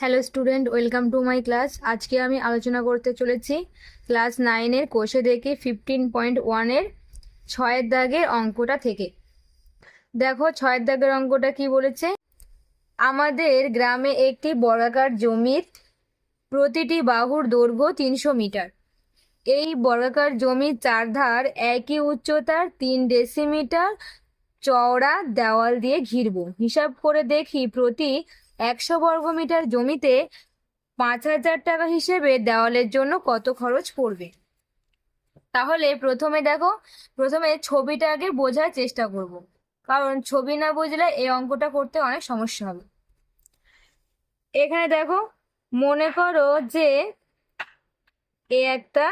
Hello student welcome to my class আজকে আমি আলোচনা করতে চলেছি ক্লাস নাইনের কোষে দেখে ফিফটিন পয়েন্ট ওয়ানের ছয়ের দাগের অঙ্কটা থেকে। দেখো, ছয়ের দাগের অঙ্কটা কি বলেছে? আমাদের গ্রামে একটি বর্গাকার জমির প্রতিটি বাহুর দৈর্ঘ্য তিনশো মিটার। এই বর্গাকার জমির চারধার একই উচ্চতার তিন ডেসিমিটার চওড়া দেওয়াল দিয়ে ঘিরব। হিসাব করে দেখি প্রতি একশো বর্গমিটার জমিতে পাঁচ হাজার টাকা হিসেবে দেওয়ালের জন্য কত খরচ পড়বে? তাহলে প্রথমে দেখো, প্রথমে ছবিটা আগে বোঝার চেষ্টা করব। কারণ ছবি না বুঝলে এই অঙ্কটা করতে অনেক সমস্যা হবে। এখানে দেখো, মনে করো যে এ একটা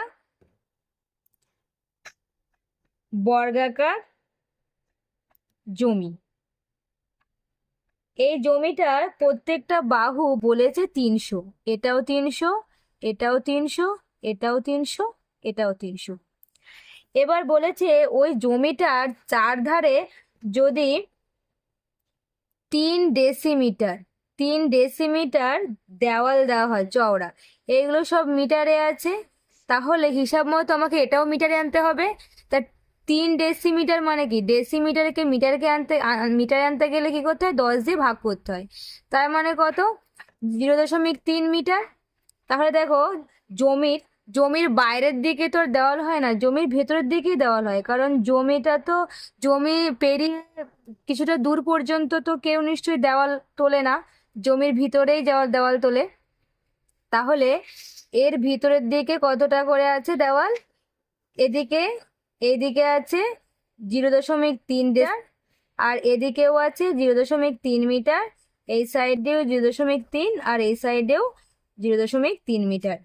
বর্গাকার জমি। এই জমিটার প্রত্যেকটা বাহু বলেছে তিনশো। এটাও তিনশো এটাও তিনশো এটাও তিনশো এটাও তিনশো। এবার বলেছে ওই জমিটার চারধারে যদি তিন ডেসিমিটার তিন ডেসিমিটার দেওয়াল দেওয়া হয়, চওড়া এগুলো সব মিটারে আছে। তাহলে হিসাব মতো আমাকে এটাও মিটারে আনতে হবে। তিন ডেসিমিটার মানে কি? ডেসিমিটারকে মিটারকে আনতে মিটারে আনতে গেলে কি করতে হয়? দশ দিয়ে ভাগ করতে হয়। তার মানে কত? জিরো দশমিক তিন মিটার তাহলে দেখো, জমির জমির বাইরের দিকে তো দেওয়াল হয় না, জমির ভেতরের দিকেই দেওয়াল হয়। কারণ জমিটা তো, জমি পেরিয়ে কিছুটা দূর পর্যন্ত তো কেউ নিশ্চয়ই দেওয়াল তোলে না। জমির ভিতরেই দেওয়াল দেওয়াল তোলে। তাহলে এর ভিতরের দিকে কতটা করে আছে দেওয়াল? এদিকে এদিকে আছে জিরো দশমিক তিন মিটার। আর এদিকেও আছে জিরো দশমিক তিন মিটার। এই সাইডেও জিরো দশমিক তিন আর এই সাইডেও জিরো দশমিক তিন মিটার।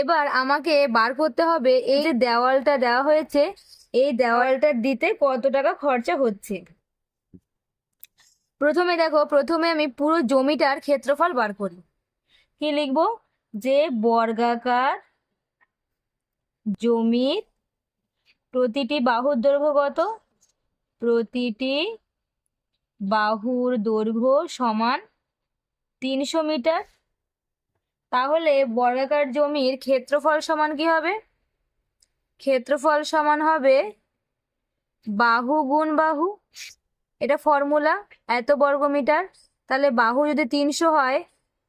এবার আমাকে বার করতে হবে এই যে দেওয়ালটা দেওয়া হয়েছে এই দেওয়ালটা দিতে কত টাকা খরচা হচ্ছে? প্রথমে দেখো প্রথমে আমি পুরো জমিটার ক্ষেত্রফল বার করি। কি লিখব? যে বর্গাকার জমির প্রতিটি বাহুর দৈর্ঘ্য কত? প্রতিটি বাহুর দৈর্ঘ্য সমান তিনশো মিটার। তাহলে বর্গাকার জমির ক্ষেত্রফল সমান কি হবে? ক্ষেত্রফল সমান হবে বাহু গুণ বাহু। এটা ফর্মুলা, এত বর্গ মিটার। তাহলে বাহু যদি তিনশো হয়,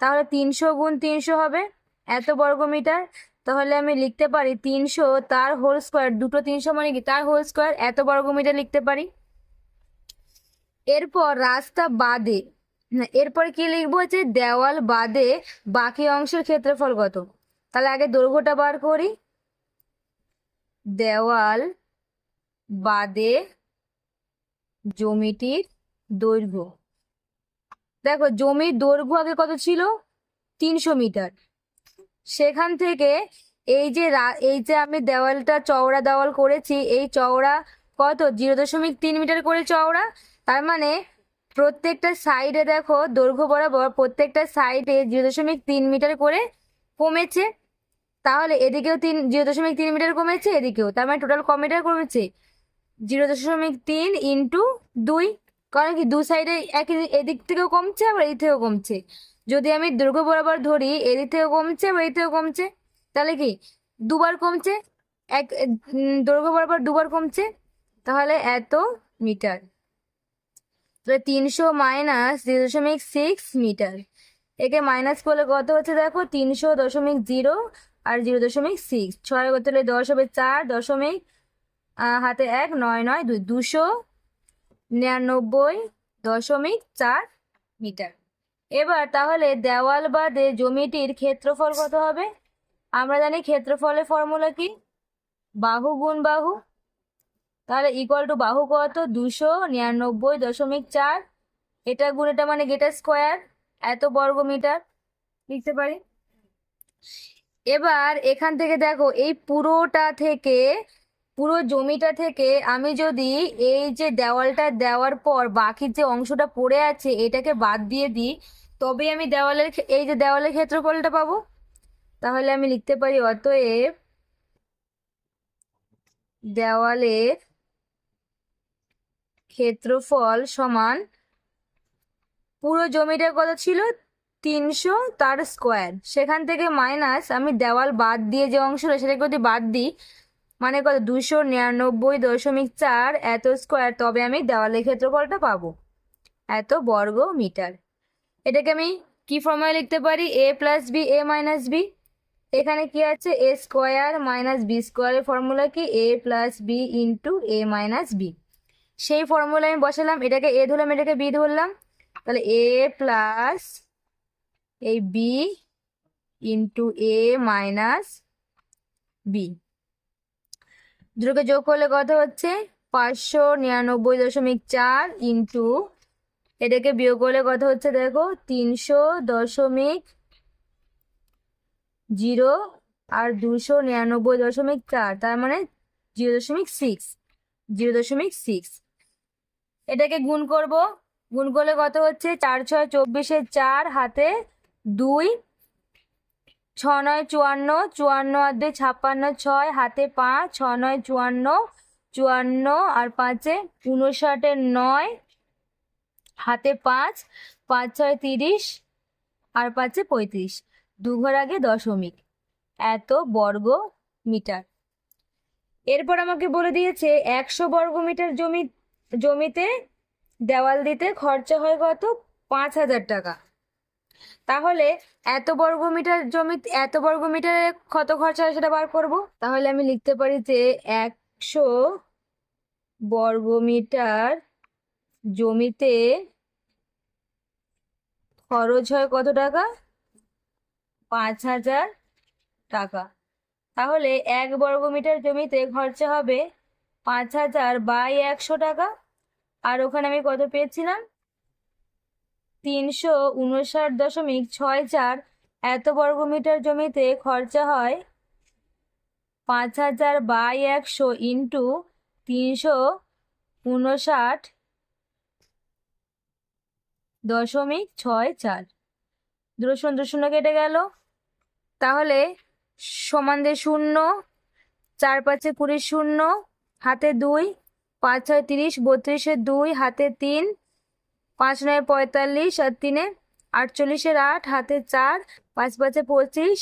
তাহলে তিনশো গুণ তিনশো হবে, এত বর্গ মিটার। তাহলে আমি লিখতে পারি তিনশো তার হোল স্কোয়ার দুটো তিনশো মানে কি? তার হোল স্কোয়ার এত বর্গ মিটার লিখতে পারি। এরপর রাস্তা বাদে, এরপর কি লিখব যে দেওয়াল বাদে বাকি অংশের ক্ষেত্রফল কত? তাহলে আগে দৈর্ঘ্যটা বার করি। দেওয়াল বাদে জমিটির দৈর্ঘ্য। দেখো জমির দৈর্ঘ্য আগে কত ছিল? তিনশো মিটার। সেখান থেকে এই যে এই যে আমি দেওয়ালটা, চওড়া দেওয়াল করেছি, এই চওড়া কত? জিরো দশমিক তিন মিটার করে চওড়া। তার মানে প্রত্যেকটা সাইডে দেখো, দৈর্ঘ্য বরাবর প্রত্যেকটা সাইডে জিরো দশমিক তিন মিটার করে কমেছে। তাহলে এদিকেও তিন, জিরো দশমিক তিন মিটার কমেছে, এদিকেও। তার মানে টোটাল ক মিটার কমেছে? জিরো দশমিক তিন ইন্টু দুই। কারণ কি, দু সাইডে এক এদিক থেকেও কমছে, আবার এই থেকেও কমছে। যদি আমি দৈর্ঘ্য বরাবর ধরি, এদিক থেকেও কমছে এই থেকেও কমছে, তাহলে কি? দুবার কমছে? এক দৈর্ঘ্য বরাবর দুবার কমছে? তাহলে এত মিটার। তাহলে তিনশো মাইনাস জিরো দশমিক সিক্স মিটার। একে মাইনাস করলে কত হচ্ছে দেখো? তিনশো দশমিক জিরো আর জিরো দশমিক সিক্স। ছয় করতে হলে দশ হবে চার, দশমিক হাতে এক, নয় নয়, দুই, দুশো নিরানব্বই দশমিক চার মিটার। এবার তাহলে দেওয়াল বাদে জমিটির ক্ষেত্রফল কত হবে? আমরা জানি ক্ষেত্রফলের ফর্মুলা কি? বাহু গুণ বাহু। তাহলে ইকুয়াল টু বাহু কত? দুশো নিরানব্বই দশমিক চার। এটা গুণ এটা মানে গেটা স্কোয়ার এত বর্গ মিটার লিখতে পারি? এবার এখান থেকে দেখো, এই পুরোটা থেকে, পুরো জমিটা থেকে আমি যদি এই যে দেওয়ালটা দেওয়ার পর বাকি যে অংশটা পড়ে আছে, এটাকে বাদ দিয়ে দিই তবে আমি দেওয়ালের এই যে দেওয়ালের ক্ষেত্রফলটা পাবো, তাহলে আমি লিখতে পারি অতএব দেওয়ালের ক্ষেত্রফল সমান পুরো জমিটা কত ছিল? তিনশো তার স্কোয়ার সেখান থেকে মাইনাস আমি দেওয়াল বাদ দিয়ে যে অংশটা, সেটাকে যদি বাদ দিই মানে কত? দুশো নিরানব্বই দশমিক চার এত স্কোয়ার তবে আমি দেওয়ালের ক্ষেত্রফলটা পাবো। এত বর্গ মিটার এটাকে আমি কি ফর্মুলা লিখতে পারি? A plus B A minus B এখানে কি আছে? এ স্কোয়ার মাইনাস বি স্কোয়ারের ফর্মুলা কি? A plus B into A minus B সেই ফর্মুলা আমি বসালাম। এটাকে এ ধরলাম, এটাকে বি ধরলাম। তাহলে এ প্লাস এই B into A minus B দুটোকে যোগ করলে কত হচ্ছে? পাঁচশো নিরানব্বই দশমিক চার ইন্টু এটাকে বিয়োগ করলে কত হচ্ছে দেখো? তিনশো দশমিক জিরো আর দুশো নিরানব্বই দশমিক চার, তার মানে জিরো দশমিক সিক্স, জিরো দশমিক সিক্স। এটাকে গুণ করব। গুণ করলে কত হচ্ছে? চার ছয় চব্বিশে চার, হাতে দুই, ছ নয় চুয়ান্ন চুয়ান্ন আর দুই ছাপ্পান্ন ছয়, হাতে পাঁচ, ছ নয় চুয়ান্ন চুয়ান্ন আর পাঁচে উনষাটের নয় হাতে পাঁচ পাঁচ ছয় তিরিশ আর পাঁচে পঁয়ত্রিশ। দু ঘর আগে দশমিক এত বর্গ মিটার। এরপর আমাকে বলে দিয়েছে, একশো বর্গ মিটার জমি, জমিতে দেওয়াল দিতে খরচা হয় কত? পাঁচ হাজার টাকা। তাহলে এত বর্গ মিটার জমি, এত বর্গ মিটারে কত খরচা হয় সেটা বার করব? তাহলে আমি লিখতে পারি যে একশো বর্গ মিটার জমিতে খরচ হয় কত টাকা? পাঁচ হাজার টাকা। তাহলে এক বর্গ মিটার জমিতে খরচা হবে পাঁচ হাজার বাই একশো টাকা। আর ওখানে আমি কত পেয়েছিলাম? তিনশো উনষাট দশমিক ছয় চার। এত বর্গ মিটার জমিতে খরচা হয় পাঁচ হাজার বাই একশো ইন্টু তিনশো উনষাট দশমিক ছয় চার। দুটো শূন্য শূন্য কেটে গেল। তাহলে সমান দিয়ে শূন্য, চার পাঁচে কুড়ি শূন্য, হাতে দুই, পাঁচ ছয় তিরিশ, বত্রিশে দুই, হাতে তিন, পাঁচ নয় পঁয়তাল্লিশ আর তিনে আটচল্লিশের আট, হাতে চার, পাঁচ পাঁচে পঁচিশ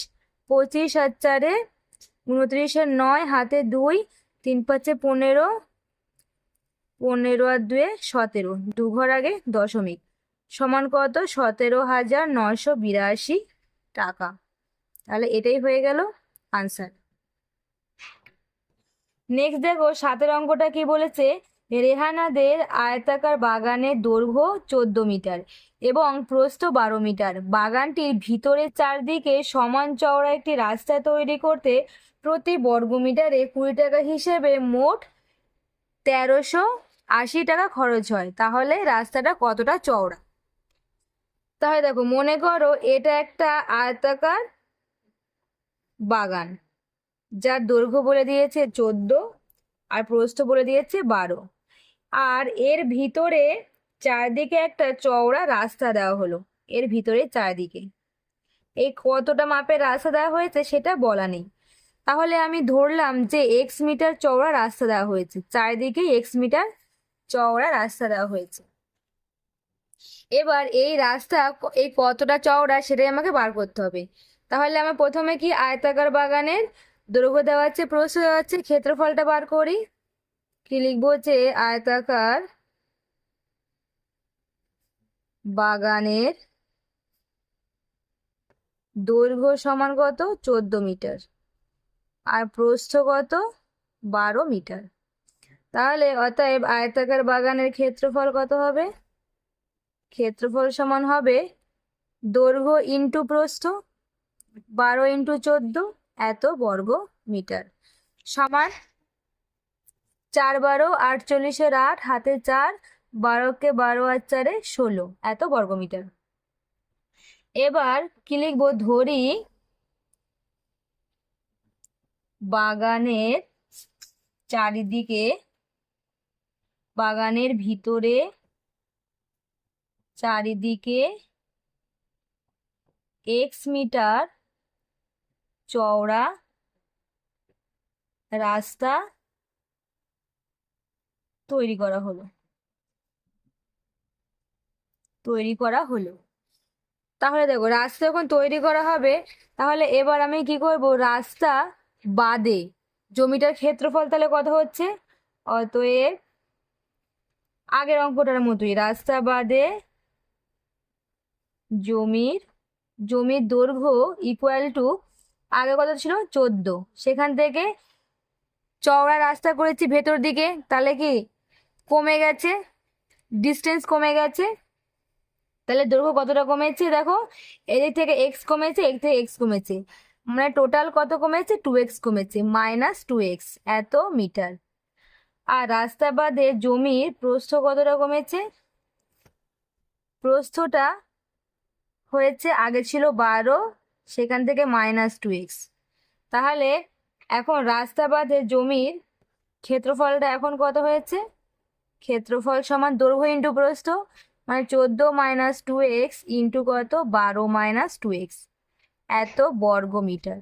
পঁচিশ আর চারে উনত্রিশের নয়, হাতে দুই, তিন পাঁচে পনেরো পনেরো আর দুয়ে সতেরো। দু ঘর আগে দশমিক। সমান কত? সতেরো হাজার নয়শো বিরাশি টাকা। তাহলে এটাই হয়ে গেল আনসার নেক্সট দেখো, সাতের অঙ্কটা কি বলেছে? রেহানাদের আয়তাকার বাগানের দৈর্ঘ্য চোদ্দ মিটার এবং প্রস্থ বারো মিটার। বাগানটির ভিতরের চারদিকে সমান চওড়া একটি রাস্তা তৈরি করতে প্রতি বর্গমিটারে কুড়ি টাকা হিসেবে মোট তেরোশো আশি টাকা খরচ হয়। তাহলে রাস্তাটা কতটা চওড়া? তাহলে দেখো মনে করো এটা একটা আয়তাকার বাগান, যার দৈর্ঘ্য বলে দিয়েছে চোদ্দ আর প্রস্থ বলে দিয়েছে বারো। আর এর ভিতরে চারদিকে একটা চওড়া রাস্তা দেওয়া হলো, এর ভিতরে চারদিকে। এই কতটা মাপের রাস্তা দেওয়া হয়েছে সেটা বলা নেই। তাহলে আমি ধরলাম যে এক্স মিটার চওড়া রাস্তা দেওয়া হয়েছে চারিদিকে এক্স মিটার চওড়া রাস্তা দেওয়া হয়েছে। এবার এই রাস্তা, এই কতটা চওড়া সেটাই আমাকে বার করতে হবে। তাহলে আমার প্রথমে কি আয়তাকার বাগানের দৈর্ঘ্য দেওয়া আছে, প্রস্থ দেওয়া আছে, ক্ষেত্রফলটা বার করি। কি লিখব যে আয়তাকার বাগানের দৈর্ঘ্য সমান কত? চোদ্দ মিটার। আর প্রস্থ কত? বারো মিটার। তাহলে অতএব আয়তাকার বাগানের ক্ষেত্রফল কত হবে? ক্ষেত্রফল সমান হবে দৈর্ঘ্য ইন্টু প্রস্থ বারো ইন্টু চোদ্দ এত বর্গ মিটার। সমান চার বারো আটচল্লিশের আট, হাতে চার, বারোকে বারো আর চারে ষোলো, এত বর্গ মিটার। এবার কি লিখব? ধরি বাগানের চারিদিকে, বাগানের ভিতরে চারিদিকে এক্স মিটার চওড়া রাস্তা তৈরি করা হলো। তৈরি করা হলো। তাহলে দেখো, রাস্তা যখন তৈরি করা হবে, তাহলে এবার আমি কি করব? রাস্তা বাদে জমিটার ক্ষেত্রফল তাহলে কত হচ্ছে? অতএব আগের অঙ্কটার মতোই রাস্তা বাদে জমির জমির দৈর্ঘ্য ইকুয়াল টু আগে কত ছিল? চোদ্দ। সেখান থেকে চওড়া রাস্তা করেছি ভেতর দিকে, তাহলে কি কমে গেছে? ডিস্টেন্স কমে গেছে। তাহলে দৈর্ঘ্য কতটা কমেছে? দেখো, এদিক থেকে এক্স কমেছে, এদিক থেকে এক্স কমেছে। মানে টোটাল কত কমেছে? টু এক্স কমেছে মাইনাস টু এক্স এত মিটার আর রাস্তা বাদে জমির প্রস্থ কতটা কমেছে? প্রস্থটা হয়েছে, আগে ছিল বারো, সেখান থেকে মাইনাস টু এক্স তাহলে এখন রাস্তা বাদে জমির ক্ষেত্রফলটা এখন কত হয়েছে? ক্ষেত্রফল সমান দৈর্ঘ্য ইন্টু প্রস্থ মানে চোদ্দ মাইনাস টু এক্স ইন্টু কত? বারো মাইনাস টু এক্স এত বর্গ মিটার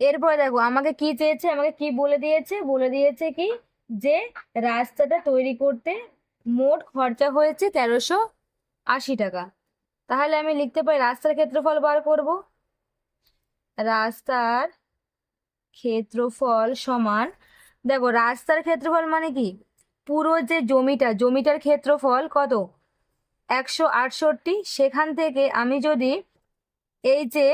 এরপরে দেখো, আমাকে কি চেয়েছে? আমাকে কি বলে দিয়েছে? বলে দিয়েছে কি? যে রাস্তাটা তৈরি করতে মোট খরচা হয়েছে তেরোশো আশি টাকা। তাহলে আমি লিখতে পারি রাস্তার ক্ষেত্রফল বার করব। রাস্তার ক্ষেত্রফল সমান, দেখো রাস্তার ক্ষেত্রফল মানে কি? পুরো যে জমিটা, জমিটার ক্ষেত্রফল কত? একশো আটষট্টি। সেখান থেকে আমি যদি এই যে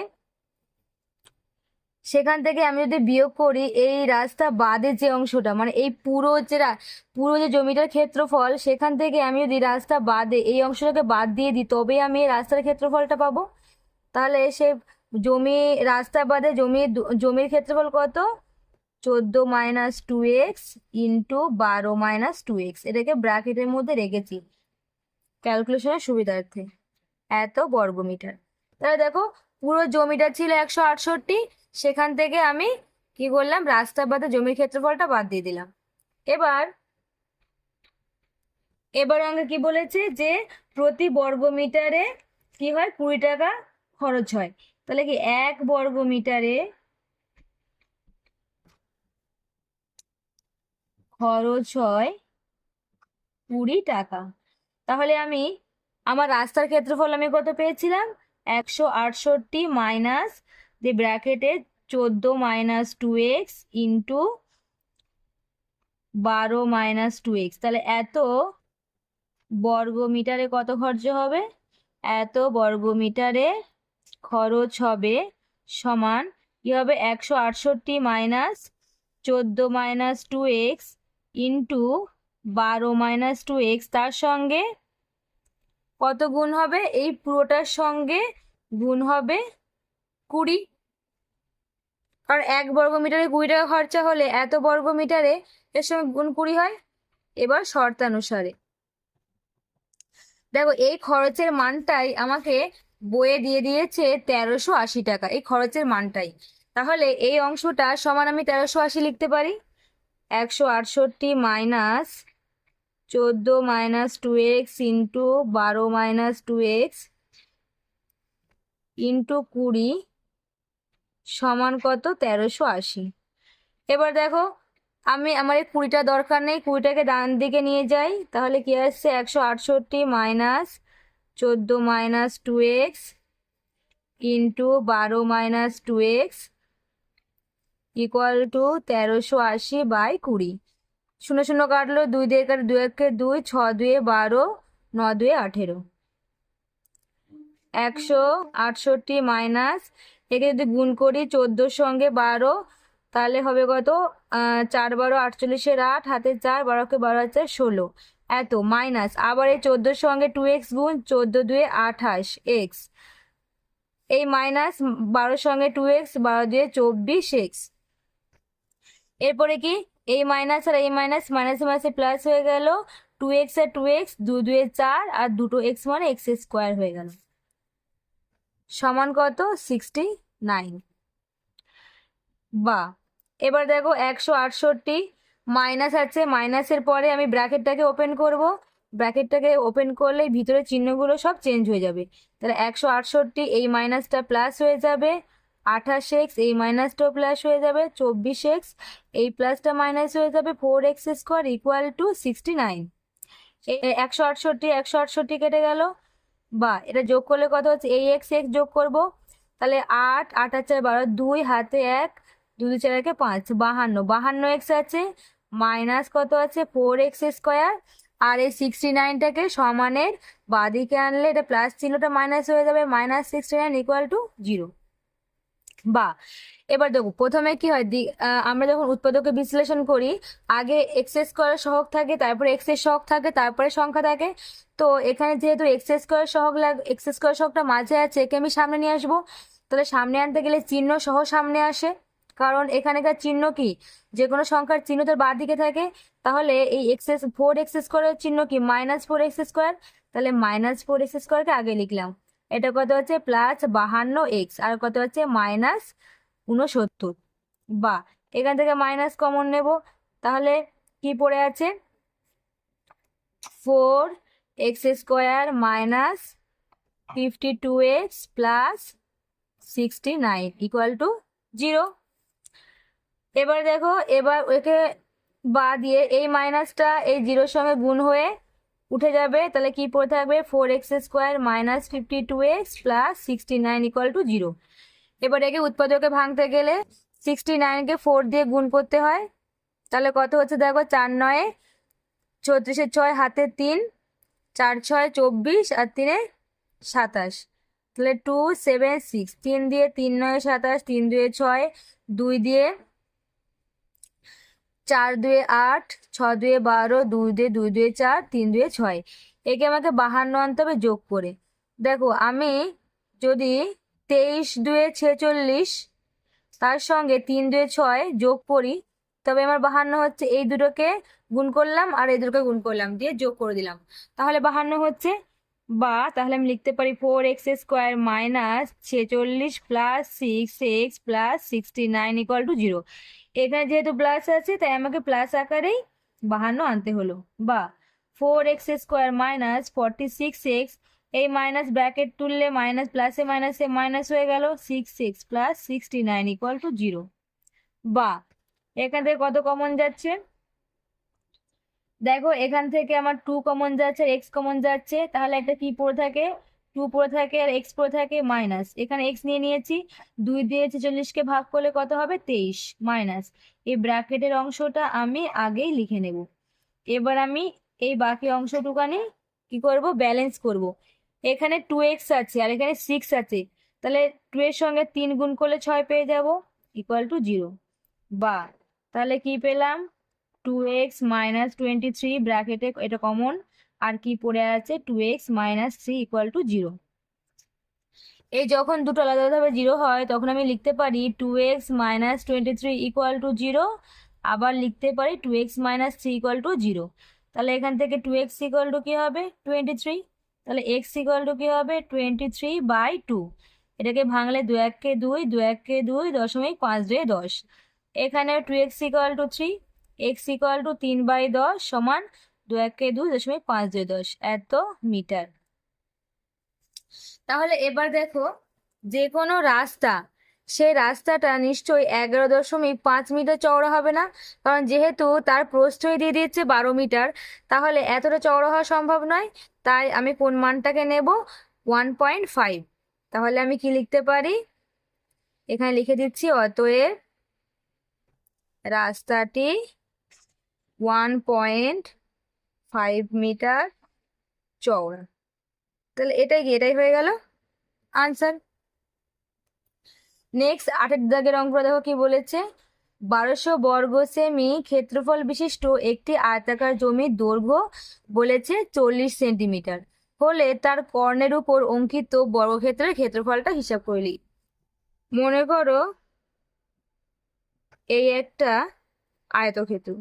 সেখান থেকে আমি যদি বিয়োগ করি, এই রাস্তা বাদে যে অংশটা মানে এই পুরো যে পুরো যে জমিটার ক্ষেত্রফল, সেখান থেকে আমি যদি রাস্তা বাদে এই অংশটাকে বাদ দিয়ে দিই তবে আমি এই রাস্তার ক্ষেত্রফলটা পাবো। তাহলে সে জমি, রাস্তা বাদে জমি জমির ক্ষেত্রফল কত? চোদ্দ মাইনাস টু এক্স ইন্টু বারো মাইনাস টু এক্স। এটাকে ব্র্যাকেটের মধ্যে রেখেছি। ক্যালকুলেশনের সুবিধার্থে। এত বর্গমিটার। তাহলে দেখো, পুরো জমিটা ছিল একশো আটষট্টি সেখান থেকে আমি কি করলাম? রাস্তা বাদে জমির ক্ষেত্রফলটা বাদ দিয়ে দিলাম। এবার এবার আমাকে কি বলেছে যে প্রতি বর্গ মিটারে কি হয়? কুড়ি টাকা খরচ হয়। তাহলে কি এক বর্গ মিটারে খরচ হয় কুড়ি টাকা। তাহলে আমি, আমার রাস্তার ক্ষেত্রফল আমি কত পেয়েছিলাম? একশো আটষট্টি মাইনাস যে ব্র্যাকেটে চোদ্দ মাইনাস টু এক্স ইন্টু বারো মাইনাস টু এক্স তাহলে এত বর্গ মিটারে কত খরচ হবে? এত বর্গ মিটারে খরচ হবে সমান কি হবে? একশো আটষট্টি মাইনাস চোদ্দ মাইনাস টু এক্স ইন্টু বারো মাইনাস টু এক্স তার সঙ্গে কত গুণ হবে? এই পুরোটার সঙ্গে গুণ হবে কুড়ি? কারণ এক বর্গ মিটারে কুড়ি টাকা খরচা হলে এত বর্গ মিটারে এর সঙ্গে গুণ কুড়ি হয়? এবার শর্তানুসারে। দেখো, এই খরচের মানটাই আমাকে বইয়ে দিয়ে দিয়েছে তেরোশো আশি টাকা। এই খরচের মানটাই। তাহলে এই অংশটা সমান আমি তেরোশো আশি লিখতে পারি? একশো আটষট্টি মাইনাস চোদ্দ মাইনাস টু এক্স ইন্টু বারো মাইনাস টু এক্স ইন্টু কুড়ি সমান কত? তেরোশো আশি। এবার দেখো, আমি, আমার এই কুড়িটা দরকার নেই, কুড়িটাকে ডান দিকে নিয়ে যাই, তাহলে কি আসছে? একশো আটষট্টি মাইনাস চোদ্দ মাইনাস টু এক্স ইন্টু বারো minus two x equal to তেরোশো আশি বাই কুড়ি। শূন্য শূন্য কাটলো, দুই দিয়ে কাটে দুই একে দুই, ছ দুয়ে বারো, ন দুয়ে আঠেরো। একশো আটষট্টি মাইনাস একে যদি গুণ করি চোদ্দোর সঙ্গে বারো, তাহলে হবে কত? চার বারো আটচল্লিশের আট, হাতে চার বারোকে বারো হচ্ছে ষোলো। এত মাইনাস আবার এই চোদ্দোর সঙ্গে টু এক্স গুণ, চোদ্দ দুয়ে আঠাশ এক্স এই মাইনাস বারোর সঙ্গে টু এক্স বারো দুয়ে চব্বিশ এক্স এরপরে কি? এই মাইনাস আর এই মাইনাস মাইনাসে মাইনাসে প্লাস হয়ে গেল। টু এক্স আর টু এক্স দু দুয়ে চার, আর দুটো এক্স মানে এক্স স্কোয়ার হয়ে গেল। সমান কত? সিক্সটি নাইন বা এবার দেখো একশো আটষট্টি মাইনাস আছে মাইনাসের পরে আমি ব্র্যাকেটটাকে ওপেন করব। ব্র্যাকেটটাকে ওপেন করলে ভিতরে চিহ্নগুলো সব চেঞ্জ হয়ে যাবে। তাহলে একশো আটষট্টি, এই মাইনাসটা প্লাস হয়ে যাবে। আঠাশ এক্স এই মাইনাসটাও প্লাস হয়ে যাবে। চব্বিশ এক্স এই প্লাসটা মাইনাস হয়ে যাবে। Four x square equal to sixty nine একশো আটষট্টি একশো আটষট্টি কেটে গেল। বা এটা যোগ করলে কত হচ্ছে? এই এক্স এক্স যোগ করব। তাহলে আট আট আর চার বারো, দুই, হাতে এক, দুই চার, একে পাঁচ, বাহান্ন। বাহান্ন এক্স আছে মাইনাস কত আছে? ফোর এক্স স্কোয়ার আর এই সিক্সটি নাইনটাকে সমানের বাদিকে আনলে এটা প্লাস চিহ্নটা মাইনাস হয়ে যাবে। Minus sixty nine equal to zero বা এবার দেখো, প্রথমে কি হয় আমরা যখন উৎপাদকে বিশ্লেষণ করি, আগে এক্স স্কোয়ার সহগ থাকে, তারপরে এক্সের সহগ থাকে, তারপরে সংখ্যা থাকে। তো এখানে যেহেতু এক্স স্কোয়ার সহগ লাগ এক্স স্কোয়ার সহগটা মাঝে আছে, একে আমি সামনে নিয়ে আসব। তাহলে সামনে আনতে গেলে চিহ্ন সহ সামনে আসে। কারণ এখানেকার চিহ্ন কি? যে কোনো সংখ্যার চিহ্ন তার বাঁ দিকে থাকে। তাহলে এই এক্সেস ফোর এক্স স্কোয়ারের চিহ্ন কি? মাইনাস ফোর এক্স স্কোয়ার তাহলে মাইনাস ফোর এক্স স্কোয়ারকে আগে লিখলাম। এটা কত হচ্ছে? প্লাস বাহান্ন এক্স, আর কত হচ্ছে? মাইনাস উনসত্তর বা, এখান থেকে মাইনাস কমন নেব। তাহলে কি পড়ে আছে? Four x square minus fifty two x plus sixty nine equal to zero. এবার দেখো, এবার একে বা দিয়ে এই মাইনাসটা এই জিরোর সঙ্গে গুণ হয়ে উঠে যাবে, তাহলে কি পড়ে থাকবে? Four x square minus fifty two x plus sixty nine equal to zero এবার একে উৎপাদকে ভাঙতে গেলে সিক্সটি নাইনকে ফোর দিয়ে গুণ করতে হয়। তাহলে কত হচ্ছে দেখো? চার নয়ে চৌত্রিশের ছয়, হাতে তিন, চার ছয়, চব্বিশ, আর তিনে সাতাশ। তাহলে টু সেভেন সিক্স তিন দিয়ে তিন নয়, সাতাশ, তিন দুয়ে ছয়, দুই দিয়ে চার দুয়ে আট ছ দুয়ে বারো দুই দুয়ে দুই দুয়ে চার, তিন দুয়ে ছয়। একে আমাকে বাহান্ন আনতে হবে যোগ করে। দেখো, আমি যদি তেইশ দুয়ে ছেচল্লিশ, তার সঙ্গে তিন দুয়ে ছয় যোগ করি, তবে আমার বাহান্ন হচ্ছে এই দুটোকে গুণ করলাম আর এই দুটোকে গুণ করলাম, দিয়ে যোগ করে দিলাম। তাহলে বাহান্ন হচ্ছে বা তাহলে আমি লিখতে পারি ফোর এক্স স্কোয়ার মাইনাস ছেচল্লিশ plus six x plus sixty nine equal to zero এখানে যেহেতু প্লাস আছে, তাই আমাকে প্লাস আকারেই বাহান্ন আনতে হলো। বা four x square minus forty six x এই মাইনাস ব্র্যাকেট তুললে মাইনাস প্লাসে মাইনাসে মাইনাস হয়ে গেল six six plus sixty nine equal to zero বা এখান থেকে কত কমন যাচ্ছে? দেখো, এখান থেকে আমার টু কমন যাচ্ছে আর এক্স কমন যাচ্ছে। তাহলে একটা কি পড়ে থাকে? টু পড়ে থাকে আর এক্স পড়ে থাকে মাইনাস এখানে এক্স নিয়ে নিয়েছি। দুই দিয়ে ছেচল্লিশকে ভাগ করলে কত হবে? তেইশ মাইনাস এই ব্র্যাকেটের অংশটা আমি আগেই লিখে নেব। এবার আমি এই বাকি অংশটুকানি কি করব? ব্যালেন্স করব। এখানে টু এক্স আছে আর এখানে সিক্স আছে। তাহলে টু এর সঙ্গে তিন গুণ করলে ছয় পেয়ে যাব ইকুয়াল টু জিরো বা, তাহলে কি পেলাম? Two x minus twenty three ব্র্যাকেটে এটা কমন আর কি পড়ে আছে? Two x minus three equal to zero এই যখন দুটো আলাদা আলাদাভাবে জিরো হয়, তখন আমি লিখতে পারি two x minus twenty three equal to zero আবার লিখতে পারি two x minus three equal to zero তাহলে এখান থেকে টু এক্স ইকুয়াল টু কী হবে? টোয়েন্টি থ্রি তাহলে এক্স ইকুয়াল টু কী হবে? টোয়েন্টি থ্রি বাই টু এটাকে ভাঙলে দু এককে দুই দু এককে দুই, দশমিক পাঁচ দুয়ে দশ। এখানে two x equal to three x equal to তিন বাই দশ সমান দু এককে দুই দশমিক পাঁচ দুই দশ এত মিটার। তাহলে এবার দেখো, যে কোনো রাস্তা, সেই রাস্তাটা নিশ্চয়ই এগারো দশমিক পাঁচ মিটার চওড়া হবে না, কারণ যেহেতু তার প্রস্থই দিয়ে দিচ্ছে বারো মিটার, তাহলে এতটা চওড়া হওয়া সম্ভব নয়। তাই আমি কোন মানটাকে নেব? One point five. তাহলে আমি কি লিখতে পারি? এখানে লিখে দিচ্ছি, অতএব রাস্তাটি ওয়ান পয়েন্ট ফাইভ মিটার চওড়া। তাহলে এটাই কি, এটাই হয়ে গেল? আনসার নেক্সট আটের দাগের অঙ্ক দেখো কি বলেছে? বারোশো বর্গ সেমি ক্ষেত্রফল বিশিষ্ট একটি আয়তাকার জমির দৈর্ঘ্য বলেছে চল্লিশ সেন্টিমিটার। হলে তার কর্ণের উপর অঙ্কিত বর্গক্ষেত্রের ক্ষেত্রফলটা হিসাব করলি মনে করো, এই একটা আয়তক্ষেত্র।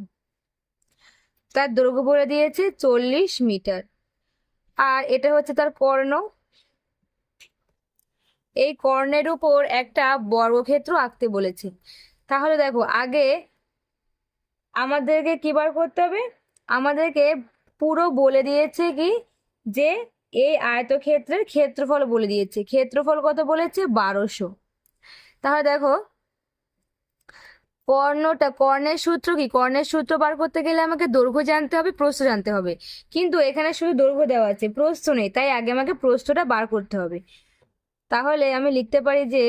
তার দৈর্ঘ্য বলে দিয়েছে চল্লিশ মিটার। আর এটা হচ্ছে তার কর্ণ। এই কর্ণের উপর একটা বর্গক্ষেত্র আঁকতে বলেছে। তাহলে দেখো, আগে আমাদেরকে কি বার করতে হবে? আমাদেরকে পুরো বলে দিয়েছে কি? যে এই আয়তক্ষেত্রের ক্ষেত্রফল বলে দিয়েছে। ক্ষেত্রফল কত বলেছে? বারোশো। তাহলে দেখো কর্ণটা, কর্ণের সূত্র কি? কর্ণের সূত্র বার করতে গেলে আমাকে দৈর্ঘ্য জানতে হবে, প্রস্থ জানতে হবে। কিন্তু এখানে শুধু দৈর্ঘ্য দেওয়া আছে, প্রস্থ নেই, তাই আগে আমাকে প্রস্থটা বার করতে হবে। তাহলে আমি লিখতে পারি যে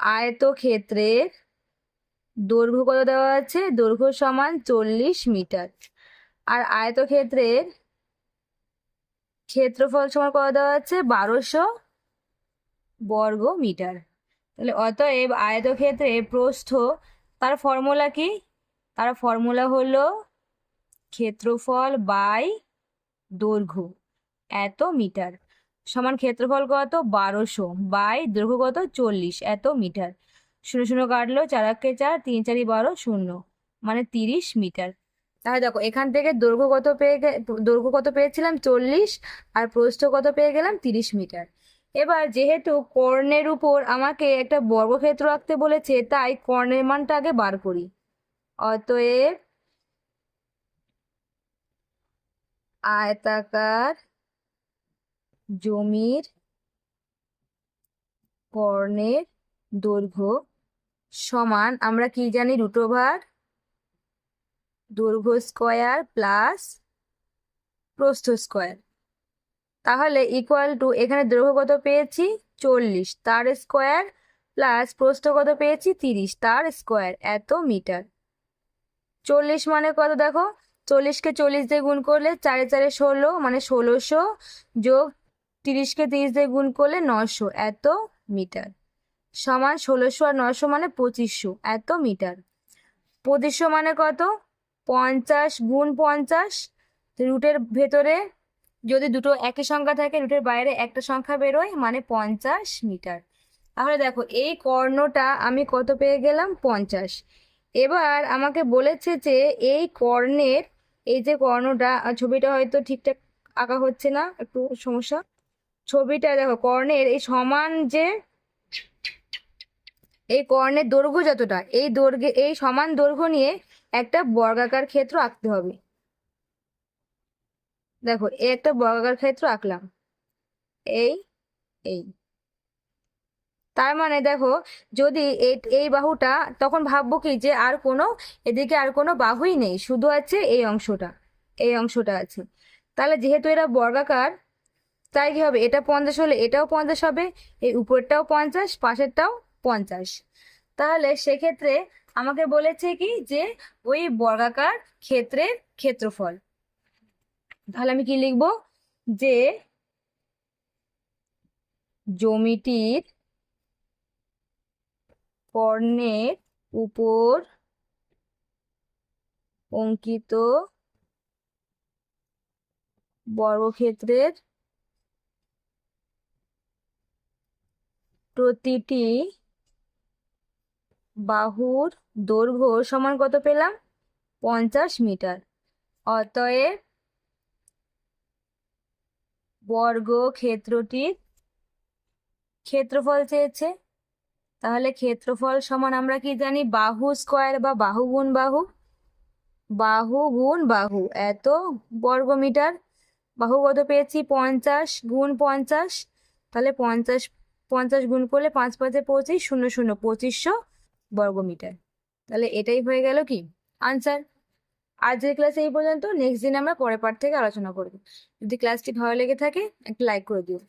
আয়তক্ষেত্রের দৈর্ঘ্য কত দেওয়া আছে? দৈর্ঘ্য সমান চল্লিশ মিটার। আর আয়তক্ষেত্রের ক্ষেত্রফল সমান কত দেওয়া আছে? বারোশো বর্গ মিটার। তাহলে অতএব আয়তক্ষেত্রে প্রস্থ, তার ফর্মুলা কি? তার ফর্মুলা হলো ক্ষেত্রফল বাই দৈর্ঘ্য, এত মিটার। সমান ক্ষেত্রফল কত? বারোশো, বাই দৈর্ঘ্য কত? চল্লিশ, এত মিটার। শূন্য শূন্য কাটলো, চার একে চার, তিন চারি বারো, শূন্য মানে তিরিশ মিটার। তাহলে দেখো, এখান থেকে দৈর্ঘ্য কত পেয়ে দৈর্ঘ্য কত পেয়েছিলাম? চল্লিশ, আর প্রস্থ কত পেয়ে গেলাম? তিরিশ মিটার। এবার যেহেতু কর্ণের উপর আমাকে একটা বর্গক্ষেত্র আঁকতে বলেছে, তাই কর্ণের মানটা আগে বার করি। অতএব আয়তাকার জমির কর্ণের দৈর্ঘ্য সমান, আমরা কি জানি, রুট দৈর্ঘ্য স্কয়ার প্লাস প্রস্থ স্কয়ার। তাহলে ইকুয়াল টু এখানে দৈর্ঘ্য কত পেয়েছি? চল্লিশ। তার স্কোয়ার প্লাস প্রস্থ কত পেয়েছি? তিরিশ। তার স্কোয়ার এত মিটার চল্লিশ মানে কত দেখো? চল্লিশকে চল্লিশ দিয়ে গুণ করলে চারে চারে ষোলো মানে ষোলোশো যোগ তিরিশকে তিরিশ দিয়ে গুণ করলে নশো। এত মিটার সমান ষোলোশো আর নশো মানে পঁচিশশো। এত মিটার পঁচিশশো মানে কত? পঞ্চাশ গুণ পঞ্চাশ। রুটের ভেতরে যদি দুটো একই সংখ্যা থাকে, রুটের বাইরে একটা সংখ্যা বেরোয় মানে পঞ্চাশ মিটার। তাহলে দেখো, এই কর্ণটা আমি কত পেয়ে গেলাম? পঞ্চাশ। এবার আমাকে বলেছে যে, এই কর্ণের, এই যে কর্ণটা ছবিটা হয়তো ঠিকঠাক আঁকা হচ্ছে না, একটু সমস্যা। ছবিটা দেখো, কর্ণের এই সমান যে, এই কর্ণের দৈর্ঘ্য যতটা, এই দৈর্ঘ্যে, এই সমান দৈর্ঘ্য নিয়ে একটা বর্গাকার ক্ষেত্র আঁকতে হবে। দেখো এই একটা বর্গাকার ক্ষেত্র আঁকলাম। এই এই। তার মানে দেখো, যদি এই এই বাহুটা, তখন ভাববো কি যে আর কোনো, এদিকে আর কোনো বাহুই নেই, শুধু আছে এই অংশটা এই অংশটা আছে। তাহলে যেহেতু এরা বর্গাকার, তাই কি হবে? এটা পঞ্চাশ হলে এটাও পঞ্চাশ হবে, এই উপরটাও পঞ্চাশ, পাশেরটাও পঞ্চাশ। তাহলে সেক্ষেত্রে আমাকে বলেছে কি যে ওই বর্গাকার ক্ষেত্রের ক্ষেত্রফল। তাহলে আমি কি লিখব? যে জমিটির কর্ণের উপর অঙ্কিত বর্গক্ষেত্রের প্রতিটি বাহুর দৈর্ঘ্য সমান কত পেলাম? পঞ্চাশ মিটার। অতএব বর্গক্ষেত্রটির ক্ষেত্রফল চেয়েছে। তাহলে ক্ষেত্রফল সমান আমরা কি জানি? বাহু স্কোয়ার বা বাহু গুণ বাহু। বাহু গুণ বাহু। এত বর্গ মিটার বাহু কত পেয়েছি? পঞ্চাশ গুণ পঞ্চাশ। তাহলে পঞ্চাশ পঞ্চাশ গুণ করলে পাঁচ পাঁচে পঁচিশ, শূন্য শূন্য পঁচিশশো বর্গ মিটার তাহলে এটাই হয়ে গেল কি? আনসার আজকের ক্লাস এই পর্যন্ত। নেক্সট দিন আমরা পরের পার্ট থেকে আলোচনা করব। যদি ক্লাসটি ভালো লেগে থাকে, একটা লাইক করে দিও।